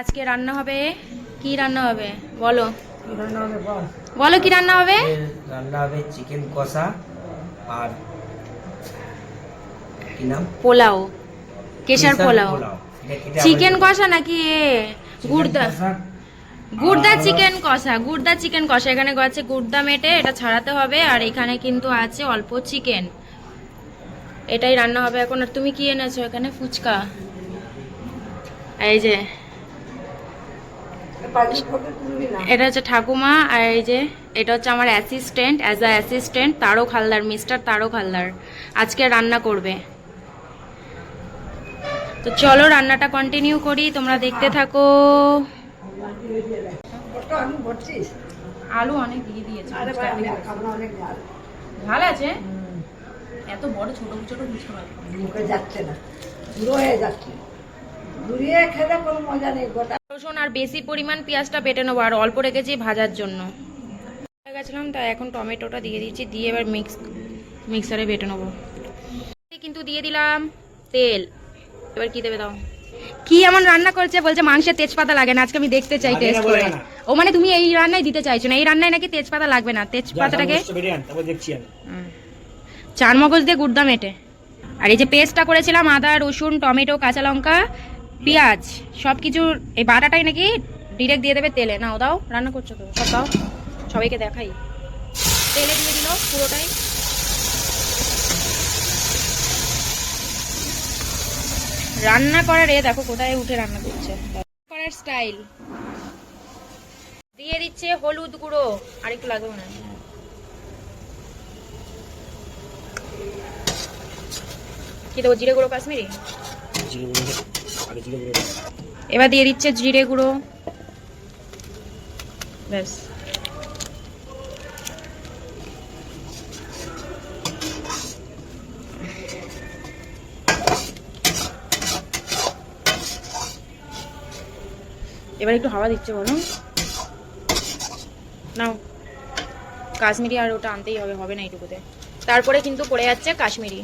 আজকে রান্না হবে কি রান্না হবে? বলো। কি রান্না হবে বল। বলো কি রান্না হবে? রান্না হবে চিকেন কষা আর কি নাম? পোলাও। কেশার পোলাও। চিকেন কষা নাকি? গুড়দা গুড়দা চিকেন কষা। গুড়দা চিকেন কষা। এখানে আছে গুড়দা মেটে এটা ছাড়াতে হবে আর এখানে কিন্তু আছে অল্প চিকেন। এটাই রান্না হবে এখন। আর তুমি কি এনেছো এখানে? ফুচকা। এই যে এটা হচ্ছে ঠাকুমা আর এই যে এটা হচ্ছে আমার অ্যাসিস্ট্যান্ট অ্যাজ আ অ্যাসিস্ট্যান্ট তারও খালদার মিস্টার তারও খালদার। আজকে রান্না করবে। তো চলো রান্নাটা কন্টিনিউ করি তোমরা দেখতে থাকো। আলু অনেক দিয়ে দিয়েছে ঝাল। আছে? এত বড় ছোট ছোট ভালো। যাচ্ছে না হয়ে যাচ্ছে। ঘুরিয়ে খেলে কোনো মজা নেই গোটা রসুন আর বেশি পরিমাণ পেঁয়াজটা বেটে নেব আর অল্প রেখেছি ভাজার জন্য। গেছিলাম তাই এখন টমেটোটা দিয়ে দিচ্ছি দিয়ে এবার মিক্স মিক্সারে বেটে নেব। কিন্তু দিয়ে দিলাম তেল। এবার কি দেবে দাও কি এমন রান্না করছে? বলছে মাংসের তেজপাতা লাগে না আজকে আমি দেখতে চাই টেস্ট করে। ও মানে তুমি এই রান্নায় দিতে চাইছো না এই রান্নায় নাকি তেজপাতা লাগবে না? তেজপাতাটাকে তারপর দেখছি আমি। হুম। চার মগজ দিয়ে গুড়দা মেটে। আর এই যে পেস্টটা করেছিলাম আদা রসুন টমেটো কাঁচা লঙ্কা পেঁয়াজ সব কিছুর এই বাটাটাই নাকি ডিরেক্ট দিয়ে দেবে তেলে। নাও, দাও, রান্না করছ তো, সব দাও, সবাইকে দেখাই। তেলে দিয়ে দিল পুরোটাই। রান্না করার এ, দেখো কোথায় উঠে রান্না করছে। করার স্টাইল দিয়ে দিচ্ছে হলুদ গুঁড়ো, আর একটু লাগবে না কি দেবো, জিরে গুঁড়ো কাশ্মীরি? জিরে গুঁড়ো। এবার দিয়ে দিচ্ছে জিরে গুঁড়ো। ব্যাস। এবার একটু হাওয়া দিচ্ছে বলো। নাও। কাশ্মীরি আর ওটা আনতেই হবে হবে না এইটুকুতে। তারপরে কিন্তু পড়ে যাচ্ছে কাশ্মীরি।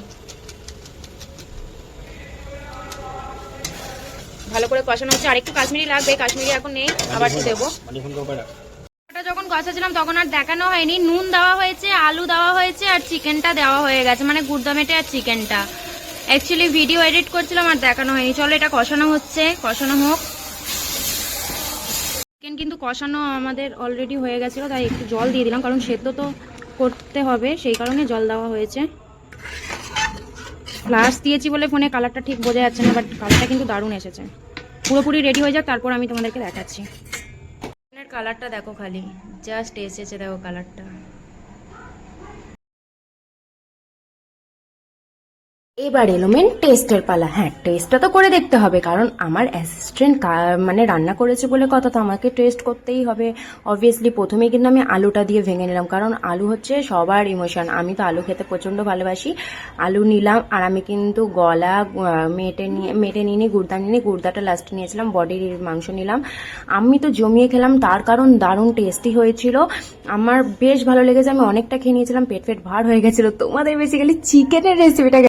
ভালো করে কষানো হচ্ছে। আরেকটু কাশ্মীরি লাগবে, কাশ্মীরি এখন নেই, আবার একটু দেবো। যখন কষাছিলাম তখন আর দেখানো হয়নি। নুন দেওয়া হয়েছে, আলু দেওয়া হয়েছে, আর চিকেনটা দেওয়া হয়ে গেছে মানে গুড়দামেটে আর চিকেনটা। অ্যাকচুয়ালি ভিডিও এডিট করছিলাম, আর দেখানো হয়নি। চলো, এটা কষানো হচ্ছে, কষানো হোক। চিকেন কিন্তু কষানো আমাদের অলরেডি হয়ে গেছিল, তাই একটু জল দিয়ে দিলাম, কারণ সেদ্ধ তো করতে হবে, সেই কারণে জল দেওয়া হয়েছে। ফ্লাশ দিয়েছি বলে ফোনে কালারটা ঠিক বোঝা যাচ্ছে না, বাট কালারটা কিন্তু দারুণ এসেছে। পুরোপুরি রেডি হয়ে যাক তারপর আমি তোমাদেরকে দেখাচ্ছি। ফোনের কালারটা দেখো খালি। জাস্ট এসেছে দেখো কালারটা। এবার এলো মেন টেস্টের পালা। হ্যাঁ টেস্টটা তো করে দেখতে হবে, কারণ আমার অ্যাসিস্ট্যান্ট মানে রান্না করেছে বলে কথা তো আমাকে টেস্ট করতেই হবে। অবভিয়াসলি প্রথমেই কিন্তু আমি আলুটা দিয়ে ভেঙে নিলাম, কারণ আলু হচ্ছে সবার ইমোশন আমি তো আলু খেতে প্রচণ্ড ভালোবাসি। আলু নিলাম, আর আমি কিন্তু গলা মেটে নিয়ে মেটে নিয়ে নিই গুর্দা নিয়ে নিই গুর্দাটা লাস্টে নিয়েছিলাম বডির মাংস নিলাম। আমি তো জমিয়ে খেলাম, তার কারণ দারুণ টেস্টি হয়েছিল। আমার বেশ ভালো লেগেছে, আমি অনেকটা খেয়ে নিয়েছিলাম, পেট ফেট ভার হয়ে গেছিল। তোমাদের বেসিক্যালি চিকেনের রেসিপিটা